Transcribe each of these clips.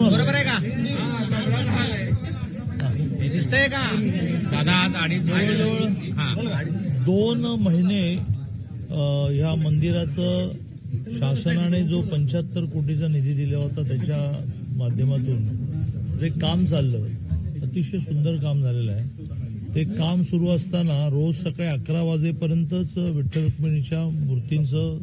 बरोबर आहे का? दिसतंय का? दादा आज अडीच दोन महिने ह्या मंदिराचं शासनाने जो पंच्याहत्तर कोटीचा निधी दिला होता त्याच्या माध्यमातून जे काम चाललं अतिशय सुंदर काम झालेलं आहे. ते काम सुरू असताना रोज सकाळी अकरा वाजेपर्यंतच विठ्ठल रुक्मिणीच्या मूर्तींचं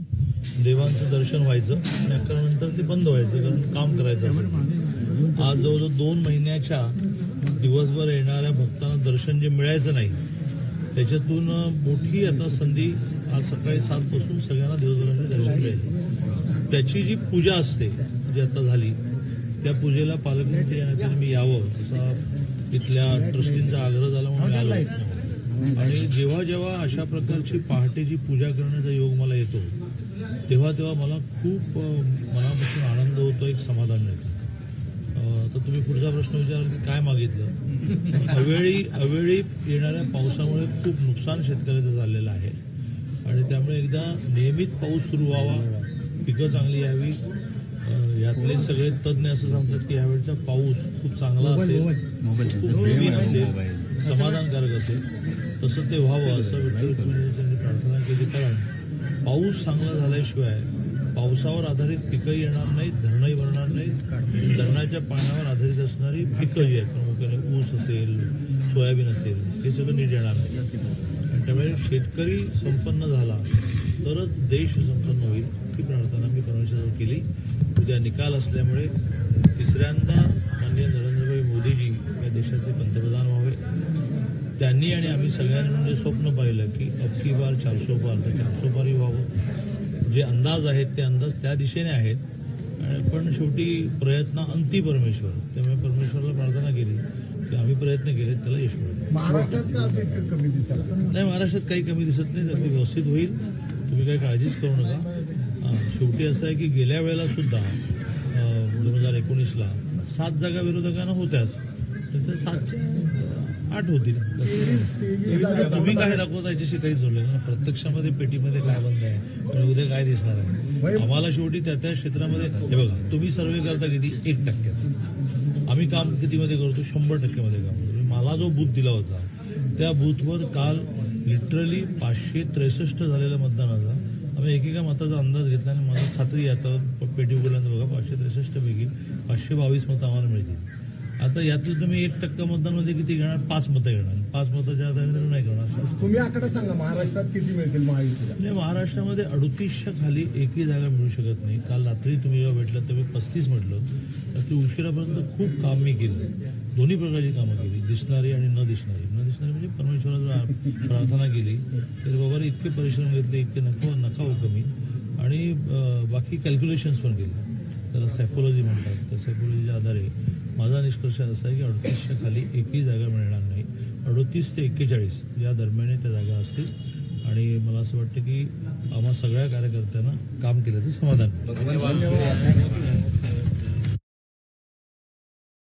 देवांचं दर्शन व्हायचं आणि अकरा नंतर ते बंद व्हायचं कारण काम करायचं असायचं. आज जवळजवळ दोन महिन्याच्या दिवसभर येणाऱ्या भक्तांना दर्शन जे मिळायचं नाही त्याच्यातून मोठी आता संधी आज सकाळी सात पासून सगळ्यांना दिवसभराचे दर्शन मिळेल त्याची जी पूजा असते जी आता झाली त्या पूजेला पालकमंत्री मी यावं असा इथल्या ट्रस्टींचा आग्रह झाला म्हणून आलो आणि जेव्हा जेव्हा अशा प्रकारची पहाटेची पूजा करण्याचा योग मला येतो तेव्हा तेव्हा मला खूप मनापासून आनंद होतो एक समाधान मिळतं. तर तुम्ही पुढचा प्रश्न विचाराल की काय मागितलं? अवेळी अवेळी येणाऱ्या पावसामुळे खूप नुकसान शेतकऱ्याचं झालेलं आहे. आणि त्यामुळे एकदा नियमित पाऊस सुरू व्हावा पिकं चांगली यावी. यातले सगळे तज्ज्ञ असं सांगतात की यावेळचा पाऊस खूप चांगला असेल. खूप नवीन असेल. समाधानकारक असेल तसं ते व्हावं असं विठ्ठल रुक्मिणी प्रार्थना केली. कारण पाऊस चांगला झाल्याशिवाय पावसावर आधारित पिकं येणार नाहीत धरणंही भरणार नाहीत. धरणाच्या पाण्यावर आधारित असणारी पिकं जी आहेत प्रामुख्याने ऊस असेल सोयाबीन असेल हे सगळं नीट येणार नाही आणि त्यामुळे शेतकरी संपन्न झाला तरच देश संपन्न होईल ही प्रार्थना मी परमेश्वर केली. उद्या निकाल असल्यामुळे तिसऱ्यांदा माननीय नरेंद्रभाई मोदीजी देशाचे पंतप्रधान व्हावे. त्यांनी आणि आम्ही सगळ्यांनी म्हणजे स्वप्न पाहिलं की अबकी बार चारसो पार तर चारसो पारही व्हावं. जे अंदाज आहेत ते अंदाज त्या दिशेने आहेत. पण शेवटी प्रयत्न अंती परमेश्वर. त्यामुळे परमेश्वराला प्रार्थना केली की आम्ही प्रयत्न केले त्याला यश मिळेल. नाही? महाराष्ट्रात काही कमी दिसत नाही. अगदी व्यवस्थित होईल. तुम्ही काही काळजीच करू नका. शेवटी असं आहे की गेल्या वेळेला सुद्धा दोन हजार एकोणीसला सात जागा विरोधकांना होत्याच. तर आठ होतील तुम्ही काय दाखवता याच्याशी काही जोडलं ना? प्रत्यक्षामध्ये पेटीमध्ये काय बंद आहे? आणि उद्या काय दिसणार आहे? आम्हाला शेवटी त्या त्या क्षेत्रामध्ये हे बघा तुम्ही सर्वे करता किती? एक टक्क्याचं आम्ही काम कितीमध्ये करतो? शंभर टक्क्यामध्ये काम करतो. मला जो बूथ दिला होता त्या बूथवर काल लिटरली पाचशे त्रेसष्ट झालेल्या मतदानाचा आम्ही एकेका मताचा अंदाज घेतला आणि मला खात्री आता पेटी उघडल्यानंतर बघा पाचशे त्रेसष्ट पैकी पाचशे बावीस मतं आम्हाला मिळतील. आता यातलं तुम्ही एक टक्का मतदानमध्ये किती घेणार? पाच मतं घेणार. पाच मताच्या आधारे करणार असं असतं. तुम्ही आकडा सांगा महाराष्ट्रात किती मिळतील म्हणजे महाराष्ट्रामध्ये अडुतीसच्या खाली एकही जागा मिळू शकत नाही. काल रात्री तुम्ही जेव्हा भेटलं तेव्हा पस्तीस म्हटलं. रात्री उशिरापर्यंत खूप काम मी केलं. दोन्ही प्रकारची कामं केली. दिसणारी आणि न दिसणारी. न दिसणारी म्हणजे परमेश्वराला प्रार्थना केली तर बाबा इतके परिश्रम घेतले इतके नको नका हो कमी आणि बाकी कॅल्क्युलेशन्स पण केले. त्याला सायकोलॉजी म्हणतात. त्या सायकोलॉजीच्या आधारे माझा निष्कर्ष असा आहे की अडतीसच्या खाली एकही जागा मिळणार नाही. अडतीस ते एक्केचाळीस या दरम्यान त्या जागा असतील. आणि मला असं वाटतं की आम्हा सगळ्या कार्यकर्त्यांना काम केल्याचं समाधान